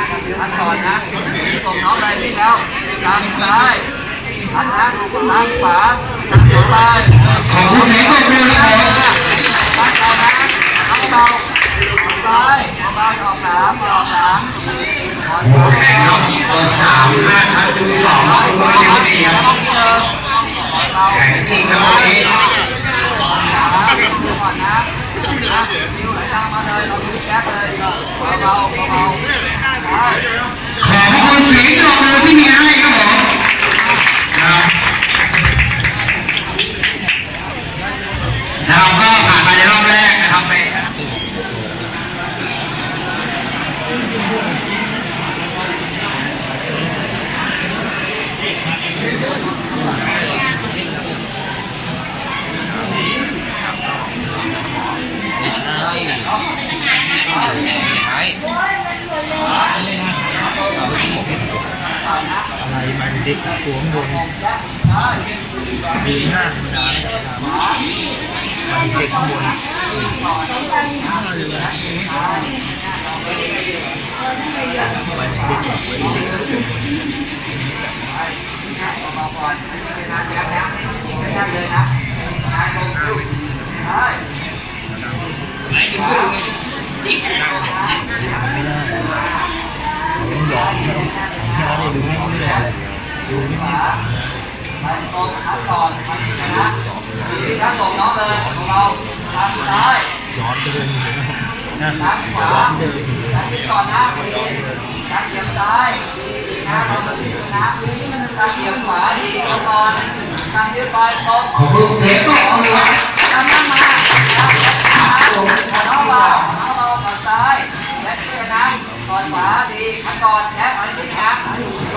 าเราเอาซ้ายขวาเดี๋ยวก่อนนะเกณฑ์ไปตรงทันก่อนนะตรงน้องเลยนี่แล้วทางซ้ายทันนะทางขวาทางต่อไปขอบคุณเสียงปรบมือครับผมตั้งใจนะเอาเบาเอาซ้ายเอาเบาออกสามออกสามออกโอ้สามแข่งครับเบอร์สามห้าครับดูสองครับคุณผู้ชมดีค อะไรมันเด็กตัวข้างบนดีหน้าธรรมดาเนี่ยมันเด็กข้างบนมันเด็กแบบเด็ก ย้อนเลยดูไม่ไม่เลยดูไม่ไม่ไปตรงทับก่อนไปนะดีนะส่งน้องเลยของเราทางซ้ายย้อนเดินทางขวาทางก่อนนะทางเหยียบซ้ายดีนะเรามาดูนะนี่มันทางเหยียบขวาดีก่อนทางยืดไปตรงขอบคุณเสียงปรบมือครับ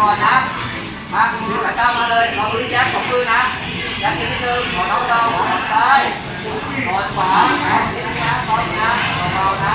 ก่อนนะ มาคุณดูสายตามาเลยเราดูแจ็คของมือนะแจ็คนิดนึงขอน้องเราก่อนซ้ายก่อขวาดีนะก่อนนะเบาๆนะ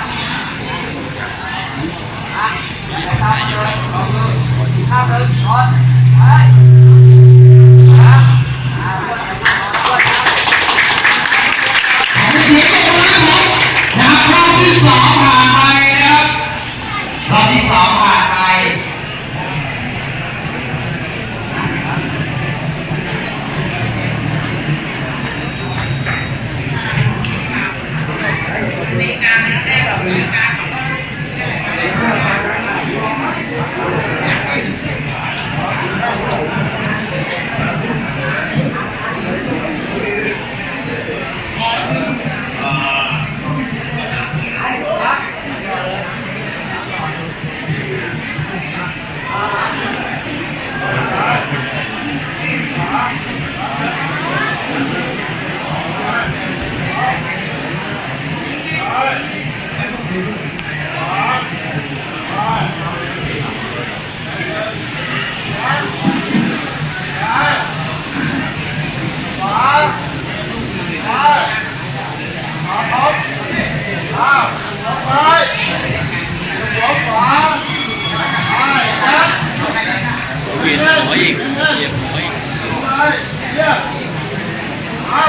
หัวอีกเหยียบหัวอีกเอา